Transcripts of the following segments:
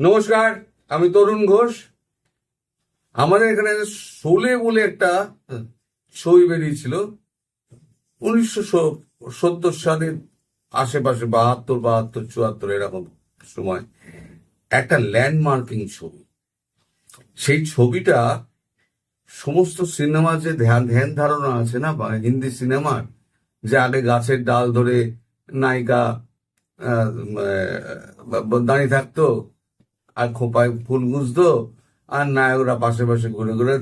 নমস্কার, আমি তরুণ ঘোষ। আমাদের এখানে শোলে বলে একটা ছবি বেরিয়েছিল। উনিশশো সত্তর সালের আশেপাশে বাহাত্তর বাহাত্তর, চুয়াত্তর এরকম সময় একটা ল্যান্ডমার্কিং ছবি। সেই ছবিটা সমস্ত সিনেমা যে ধ্যান ধ্যান ধারণা আছে না হিন্দি সিনেমার, যে আগে গাছের ডাল ধরে নায়িকা দাঁড়িয়ে থাকতো আর খোপায় ফুল গুজতো, আর নায়করা পাশে পাশে ঘুরে ঘুরে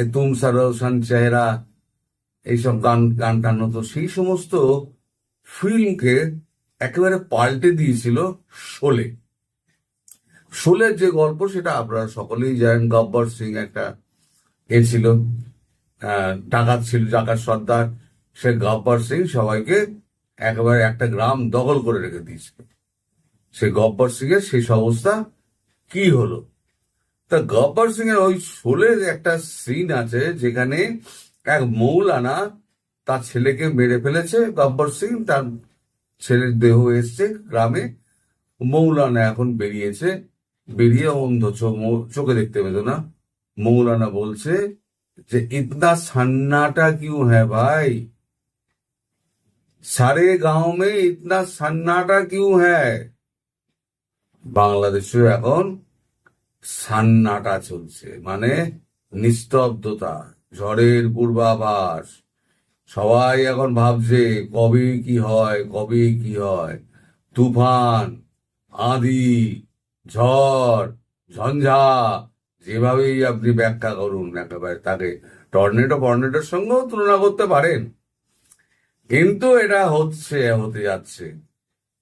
এ তুম সরোশন চেহারা, এইসব গান গান টান হতো সেই সমস্ত ফিল্মকে একেবারে পাল্টে দিয়েছিল শোলে। শোলের যে গল্প, সেটা আপনারা সকলেই জানেন। গব্বর সিং একটা এ ছিল ডাকাত ছিল, ডাকাত সর্দার। সে গব্বর সিং সবাইকে একেবারে একটা গ্রাম দখল করে রেখে দিয়েছিল। সে গব্বর সিং এর শেষ অবস্থা কি হলো? তা গব্বর সিং এর ওই শোলের একটা সিন আছে যেখানে এক মৌলানা তার ছেলেকে মেরে ফেলেছে। গব্বর সিং তার ছেলের দেহ এসছে গ্রামে। মৌলানা এখন বেরিয়েছে। বেরিয়ে অন্ধ চোখে দেখতে পেত না। মৌলানা বলছে যে, ইতনা সন্নাটা কিউ হ্যাঁ ভাই? সারে গাঁও মে ইতনা সন্নাটা কিউ হ্যাঁ বাংলাদেশে এখন সান্নাটা চলছে মানে নিস্তব্ধতা, ঝড়ের পূর্বাভাস। সবাই এখন ভাবছে, কবে কি হয়, কবে কি হয়? তুফান, আঁধি, ঝড়, ঝঞ্ঝা, যেভাবেই আপনি ব্যাখ্যা করুন একেবারে তাকে টর্নেডো ফর্নেডোর সঙ্গেও তুলনা করতে পারেন। কিন্তু এটা হচ্ছে, হতে যাচ্ছে।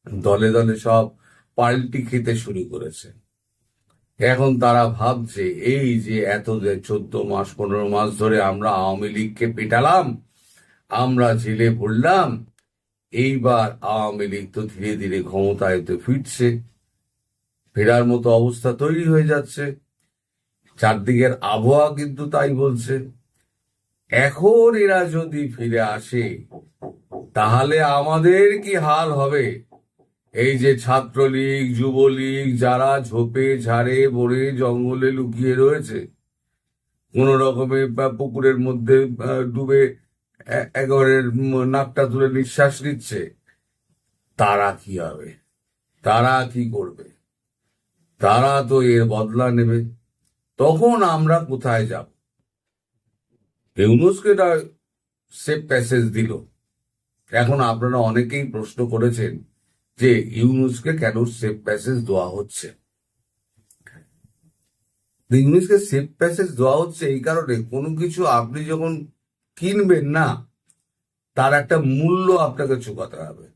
দলে দলে সব পাল্টি খেতে শুরু করেছে। এখন তারা ভাবছে, এই যে এত যে চোদ্দ মাস, পনেরো মাস ধরে আমরা আওয়ামী লীগকে পেটালাম, আমরা জেলে পড়লাম, এইবার আওয়ামী লীগ তো ধীরে ধীরে ক্ষমতায় তো ফিরছে, ফেরার মতো অবস্থা তৈরি হয়ে যাচ্ছে, চারদিকের আবহাওয়া কিন্তু তাই বলছে। এখন এরা যদি ফিরে আসে, তাহলে আমাদের কি হাল হবে? এই যে ছাত্রলীগ, যুবলীগ, যারা ঝোপে, ঝাড়ে বড়ে জঙ্গলে লুকিয়ে রয়েছে, কোন রকমে পুকুরের মধ্যে ডুবে এ- একেবারে নাকটা তুলে নিঃশ্বাস নিচ্ছে, তারা কি হবে? তারা কি করবে? তারা তো এর বদলা নেবে। তখন আমরা কোথায় যাব? ইউনুসকে এটা সে প্যাসেজ দিল। এখন আপনারা অনেকেই প্রশ্ন করেছেন যে ইউনুসকে কেন সেফ প্যাসেজ দেওয়া হচ্ছে। ইউনুসকে সেফ প্যাসেজ দেওয়া হচ্ছে এই কারণে কোনো কিছু আপনি যখন কিনবেন না, তার একটা মূল্য আপনাকে চুকাতে হবে।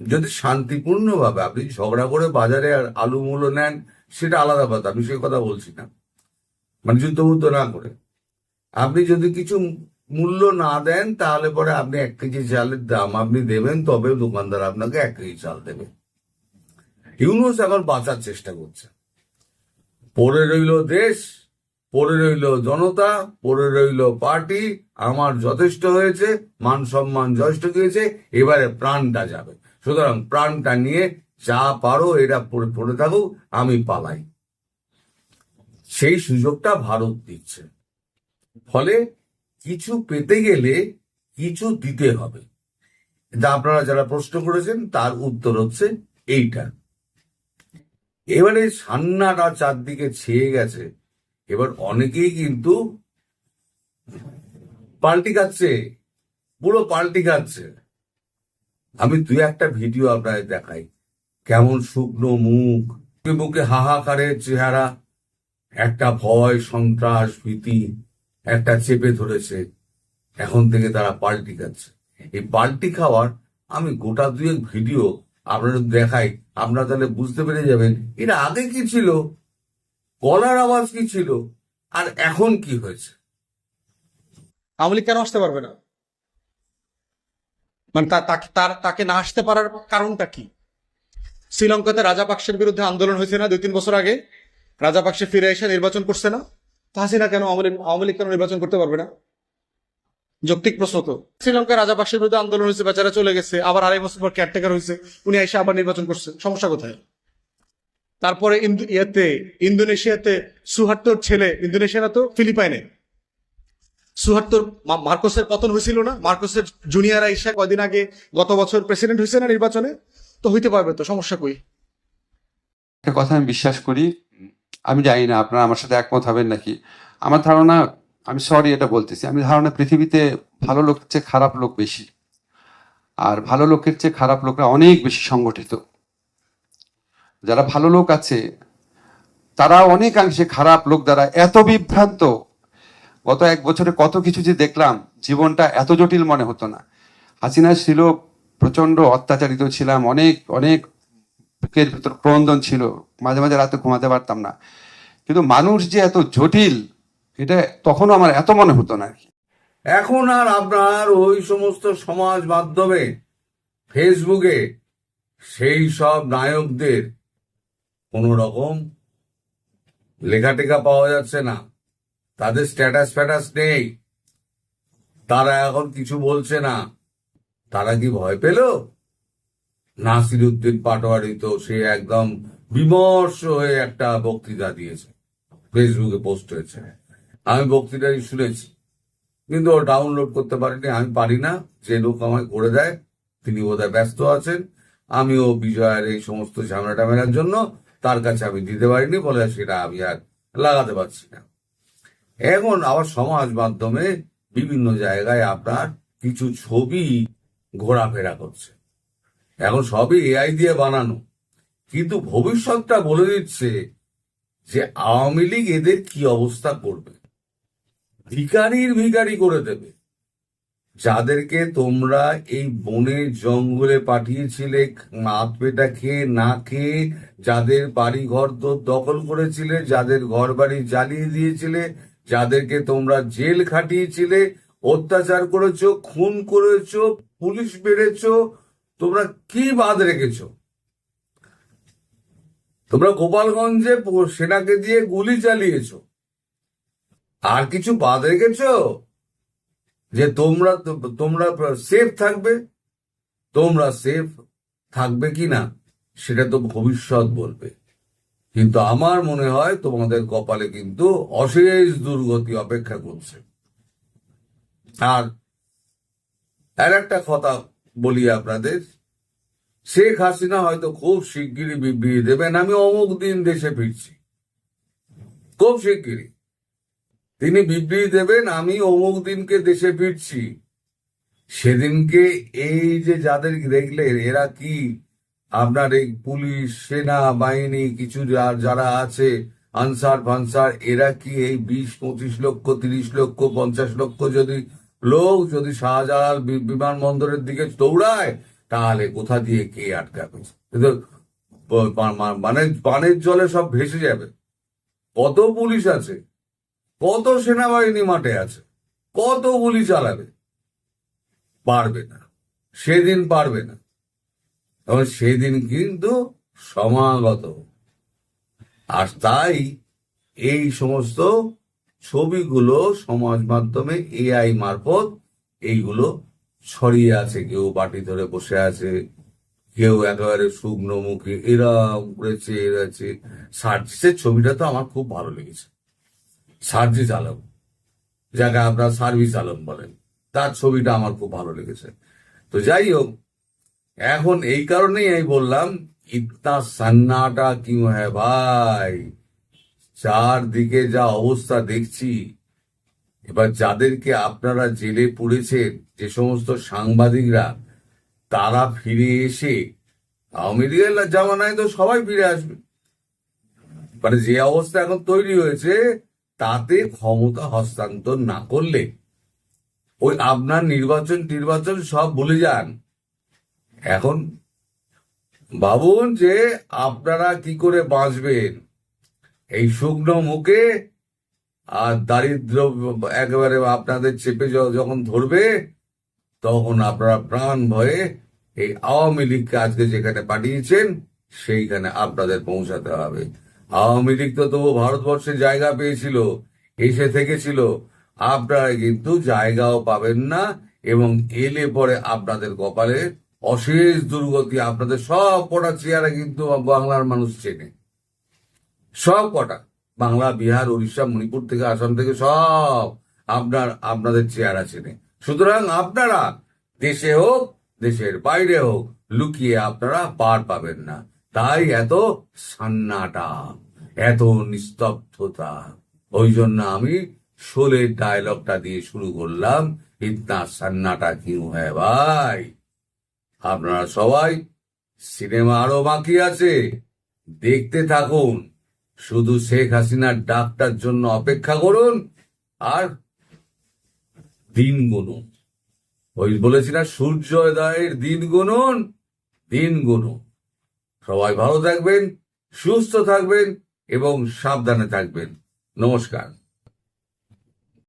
যদি শান্তিপূর্ণভাবে আপনি ঝগড়া করে বাজারে আলু মূল্য নেন, সেটা আলাদা কথা আমি সেই কথা বলছি না। মানে যুদ্ধ বুদ্ধ না করে। আপনি যদি কিছু মূল্য না দেন, তাহলে পরে আপনি এক কেজি চালের দাম আপনি দেবেন, তবে দোকানদার আপনাকে এক কেজি চাল দেবে। ইউনুস এখন বাঁচার চেষ্টা করছে। পড়ে রইল দেশ, পড়ে রইল জনতা, পড়ে রইল পার্টি, আমার যথেষ্ট হয়েছে, মান সম্মান যথেষ্ট গিয়েছে, এবারে প্রাণটা যাবে। সুতরাং প্রাণটা নিয়ে যা পারো, এটা পড়ে পড়ে থাকুক, আমি পালাই। সেই সুযোগটা ভারত দিচ্ছে। ফলে কিছু পেতে গেলে কিছু দিতে হবে। আপনারা যারা প্রশ্ন করেছেন, তার উত্তর হচ্ছে এইটা। এবারে সান্নাটা চারদিকে ছেয়ে গেছে। এবার অনেকেই কিন্তু পাল্টি খাচ্ছে, পুরো পাল্টি খাচ্ছে। আমি দুই একটা ভিডিও আপনাদের দেখাই। কেমন শুকনো মুখ মুখে মুখে হাহাকারের চেহারা, একটা ভয়, সন্ত্রাস, ভীতি। একটা চেপে ধরেছে। এখন থেকে তারা পাল্টি খাচ্ছে। এই পাল্টি খাওয়ার আমি গোটা দুয়েক ভিডিও আপনাদের দেখাই, আপনারা তাহলে বুঝতে পেরে যাবেন এটা আগে কি ছিল? গলার আওয়াজ কি ছিল? আর এখন কি হয়েছে? আওয়ামী লীগ কেন আসতে পারবে না? মানে তার তাকে না আসতে পারার কারণটা কি? শ্রীলঙ্কাতে রাজাপাকসের বিরুদ্ধে আন্দোলন হয়েছে না দুই তিন বছর আগে? রাজাপাকসে ফিরে এসে নির্বাচন করছে না? হাসিনা কেন আওয়ামী লীগ- কেন নির্বাচন করতে পারবে না? যৌক্তিক প্রশ্ন তো। শ্রীলঙ্কায় রাজাপাকসের বিরুদ্ধে আন্দোলন হয়েছে, বেচারা চলে গেছে, আবার আড়াই বছর পর কেয়ারটেকার হয়েছে, উনি এসে আবার নির্বাচন করছে। সমস্যা কোথায়? তারপরে ইয়েতে, ইন্দোনেশিয়াতে সুহাত্তর ছেলে ইন্দোনেশিয়া তো ফিলিপাইনে। সুহাত্তর মার্কোসের পতন হয়েছিল না? মার্কোসের জুনিয়র আইসা কয়দিন আগে গত বছর প্রেসিডেন্ট হয়েছে না নির্বাচনে? তো হইতে পারবে তো, সমস্যা কই? একটা কথা আমি বিশ্বাস করি আমি জানি না আপনারা আমার সাথে একমত হবেন নাকি? আমার ধারণা, আমি সরি এটা বলতেছি, আমি ধারণা পৃথিবীতে ভালো লোকের চেয়ে খারাপ লোক বেশি। আর ভালো লোকের চেয়ে খারাপ লোকরা অনেক বেশি সংগঠিত। যারা ভালো লোক আছে, তারা অনেকাংশে খারাপ লোক দ্বারা এত বিভ্রান্ত। গত এক বছরে কত কিছু যে দেখলাম, জীবনটা এত জটিল মনে হতো না। হাসিনা ছিল প্রচণ্ড অত্যাচারিত ছিলাম, অনেক অনেক বুকের ভিতর ক্রন্দন ছিল। মাঝে মাঝে রাতে ঘুমাতে পারতাম না। কিন্তু মানুষ যে এত জটিল, এটা তখনও আমার এত মনে হতো না আর এখন আর আপনার ওই সমস্ত সমাজ মাধ্যমে, ফেসবুকে, সেই সব নায়কদের কোনো রকম লেখা টেখা পাওয়া যাচ্ছে না। তাদের স্ট্যাটাস ফ্যাটাস নেই। তারা এখন কিছু বলছে না। তারা কি ভয় পেল? নাসির উদ্দিন পাটোয়ারি তো সে একদম বিমর্ষ হয়ে একটা বক্তৃতা দিয়েছে, ফেসবুকে পোস্ট হয়েছে। আমি বক্তৃতাটি শুনেছি, কিন্তু ও ডাউনলোড করতে পারিনি। আমি পারি না, যে লোক আমায় করে দেয়, তিনি বোধহয় ব্যস্ত আছেন। আমিও বিজয়ের এই সমস্ত ঝামেলা টামেলার জন্য তার কাছে আমি দিতে পারিনি বলে সেটা আমি আর লাগাতে পারছি না। এখন আবার সমাজ মাধ্যমে বিভিন্ন জায়গায় আপনার কিছু ছবি ঘোরাফেরা করছে। এখন সবই এআই দিয়ে বানানো। কিন্তু ভবিষ্যৎটা বলে দিচ্ছে যে আওয়ামী লীগ এদের কি অবস্থা করবে? ভিকারির ভিকারি করে দেবে। যাদেরকে তোমরা এই বনে জঙ্গলে পাঠিয়েছিলে হাত পেটা খেয়ে না খেয়ে, যাদের বাড়ি ঘর দখল করেছিলে, যাদের ঘর বাড়ি জ্বালিয়ে দিয়েছিলে, যাদেরকে তোমরা জেল খাটিয়েছিলে, অত্যাচার করেছ, খুন করেছ, পুলিশ বেড়েছো তোমরা কি বাদ রেখেছো? তোমরা গোপালগঞ্জে সেনাকে দিয়ে গুলি চালিয়েছো। আর কিছু বাদ রেখেছো? যে তোমরা তোমরা সেফ থাকবে? তোমরা সেফ থাকবে কি না, সেটা তো ভবিষ্যৎ বলবে। কিন্তু আমার মনে হয় তোমাদের কপালে কিন্তু অশেষ দুর্গতি অপেক্ষা করছে। আর একটা কথা বলি আপনাদের, শেখ হাসিনা হয়তো খুব শিগগিরই বিবৃতি দেবেন, আমি অমুক দিন দেশে ফিরছি। খুব শিগগিরই। তিনি বিবৃতি দেবেন, আমি অমুক দিনকে দেশে ফিরছি। সেদিনকে এই যে যাদের দেখলেন, এরা কি? আপনার এই পুলিশ, সেনা, বাহিনী, কিছু যারা আছে, আনসার ফানসার, এরা কি এই বিশ, পঁচিশ লক্ষ, তিরিশ লক্ষ, পঞ্চাশ লক্ষ যদি লোক যদি শাহজালাল বিমানবন্দরের দিকে দৌড়ায়, তাহলে কোথা দিয়ে কে আটকাবে? মানে পানের জলে সব ভেসে যাবে। কত পুলিশ আছে? কত সেনাবাহিনী মাঠে আছে? কত গুলি চালাবে? পারবে না। সেদিন পারবে না। এবং সেদিন কিন্তু সমাগত। আর তাই এই সমস্ত ছবিগুলো সমাজ মাধ্যমে এআই মারফত এইগুলো ছড়িয়ে আছে। কেউ বাটি ধরে বসে আছে, কেউ একেবারে শুকনো মুখে এরা উড়েছে এরাছে সার্জিসের ছবিটা তো আমার খুব ভালো লেগেছে। সার্জিস আলম, যাকে আপনার সার্ভিস আলম বলেন, তার ছবিটা আমার খুব ভালো লেগেছে। তো যাই হোক, এখন এই কারণেই আমি বললাম ইতনা সান্নাটা কিউ হ্যাঁ ভাই? চারদিকে যা অবস্থা দেখছি, এবার যাদেরকে আপনারা জেলে পুড়েছেন, যে সমস্ত সাংবাদিকরা, তারা ফিরে এসে, আওয়ামী লীগের জামানায় তো সবাই ফিরে আসবে। মানে যে অবস্থা এখন তৈরি হয়েছে, তাতে ক্ষমতা হস্তান্তর না করলে, ওই আপনার নির্বাচন নির্বাচন সব ভুলে যান। এখন ভাবুন যে আপনারা কি করে বাঁচবেন? এই শুকনো মুখে আর দারিদ্র একেবারে আপনাদের চেপে যখন ধরবে, তখন আপনারা প্রাণ ভয়ে এই আওয়ামী লীগকে আজকে যেখানে পাঠিয়েছেন, সেইখানে আপনাদের পৌঁছাতে হবে। আওয়ামী লীগ তো তবু ভারতবর্ষে জায়গা পেয়েছিল, এসে থেকেছিল। আপনারা কিন্তু জায়গাও পাবেন না এবং এলে পরে আপনাদের কপালে অশেষ দুর্গতি, আপনাদের সব কটা চেয়ারে কিন্তু বাংলার মানুষ চেনে। সব কটা। বাংলা, বিহার, উড়িষ্যা, মণিপুর থেকে আসাম থেকে সব আপনার, আপনাদের চেহারা চেনে সুতরাং আপনারা দেশে হোক, দেশের বাইরে হোক, লুকিয়ে আপনারা পার পাবেন না। তাই এত সান্নাটা, এত নিস্তব্ধতা, ওই জন্য আমি শোলের ডায়লগটা দিয়ে শুরু করলাম। ইতনা সান্নাটা কিউ হ্যাঁ ভাই? আপনারা সবাই সিনেমা আরও বাকি আছে। দেখতে থাকুন। শুধু শেখ হাসিনার ডাকটার জন্য অপেক্ষা করুন আর দিন গুনুন। ওই বলেছি না, সূর্যোদয়ের দিন গুনুন দিন গুনুন। সবাই ভালো থাকবেন, সুস্থ থাকবেন এবং সাবধানে থাকবেন। নমস্কার।